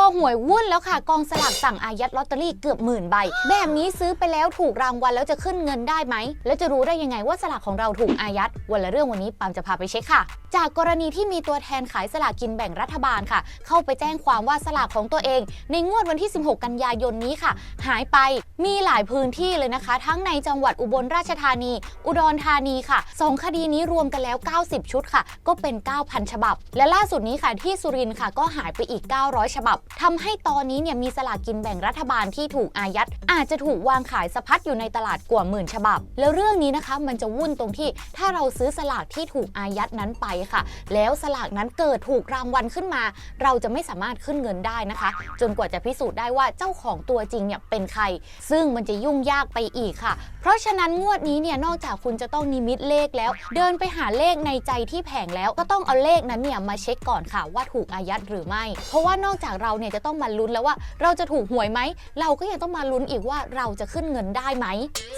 อหวยวุ่นแล้วค่ะ กองสลากสั่งอายัดลอตเตอรี่เกือบหมื่นใบ แบบนี้ซื้อไปแล้วถูกรางวัลแล้วจะขึ้นเงินได้ไหม แล้วจะรู้ได้ยังไงว่าสลากของเราถูกอายัด วันละเรื่องวันนี้ปามจะพาไปเช็คค่ะ จากกรณีที่มีตัวแทนขายสลากกินแบ่งรัฐบาลค่ะ เข้าไปแจ้งความว่าสลากของตัวเอง ในงวดวันที่ 16 กันยายนนี้ค่ะ หายไป มีหลายพื้นที่เลยนะคะ ทั้งในจังหวัดอุบลราชธานี อุดรธานีค่ะสองคดีนี้รวมกันแล้ว 90 ชุดค่ะ ก็เป็น 9,000 ฉบับ และล่าสุดนี้ค่ะที่สุรินทร์ค่ะ ก็หายไปอีก 900 ฉบับทำให้ตอนนี้เนี่ยมีสลากกินแบ่งรัฐบาลที่ถูกอายัด อาจจะถูกวางขายสะพัดอยู่ในตลาดกว่าหมื่นฉบับ แล้วเรื่องนี้นะคะมันจะวุ่นตรงที่ถ้าเราซื้อสลากที่ถูกอายัดนั้นไปค่ะ แล้วสลากนั้นเกิดถูกรางวัลขึ้นมา เราจะไม่สามารถขึ้นเงินได้นะคะ จนกว่าจะพิสูจน์ได้ว่าเจ้าของตัวจริงเนี่ยเป็นใคร ซึ่งมันจะยุ่งยากไปอีกค่ะ เพราะฉะนั้นงวดนี้เนี่ยนอกจากคุณจะต้องนิมิตเลขแล้ว เดินไปหาเลขในใจที่แผงแล้วก็ต้องเอาเลขนั้นเนี่ยมาเช็คก่อนค่ะว่าถูกอายัดหรือไม่ เพราะว่านอกจากเราเนี่ยจะต้องมาลุ้นแล้วว่าเราจะถูกหวยไหม เราก็ยังต้องมาลุ้นอีกว่าเราจะขึ้นเงินได้ไหม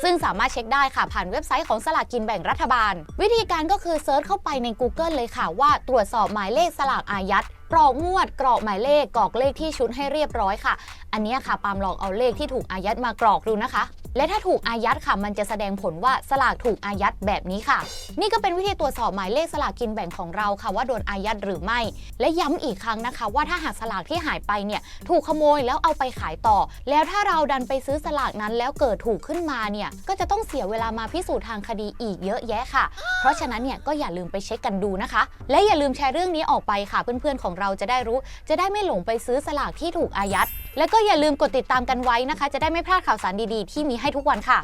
ซึ่งสามารถเช็คได้ค่ะผ่านเว็บไซต์ของสลากกินแบ่งรัฐบาล วิธีการก็คือเซิร์ชเข้าไปใน Google เลยค่ะว่าตรวจสอบหมายเลขสลากอายัดกรอกงวด กรอกหมายเลขกรอกเลขที่ชุดให้เรียบร้อยค่ะ อันนี้ค่ะปาล์มลองเอาเลขที่ถูกอายัดมากรอกดูนะคะ และถ้าถูกอายัดค่ะมันจะแสดงผลว่าสลากถูกอายัดแบบนี้ค่ะ นี่ก็เป็นวิธีตรวจสอบหมายเลขสลากกินแบ่งของเราค่ะ ว่าโดนอายัดหรือไม่ และย้ำอีกครั้งนะคะ ว่าถ้าหากสลากที่หายไปเนี่ยถูกขโมยแล้วเอาไปขายต่อ แล้วถ้าเราดันไปซื้อสลากนั้นแล้วเกิดถูกขึ้นมาเนี่ยก็จะต้องเสียเวลามาพิสูจน์ทางคดีอีกเยอะแยะค่ะ เพราะฉะนั้นเนี่ยก็อย่าลืมไปเช็คกันดูนะคะ และอย่าลืมแชร์เรื่องนี้ออกไปค่ะเพื่อนๆของเราจะได้รู้ จะได้ไม่หลงไปซื้อสลากที่ถูกอายัด และก็อย่าลืมกดติดตามกันไว้นะคะ จะได้ไม่พลาดข่าวสารดีๆ ที่มีให้ทุกวันค่ะ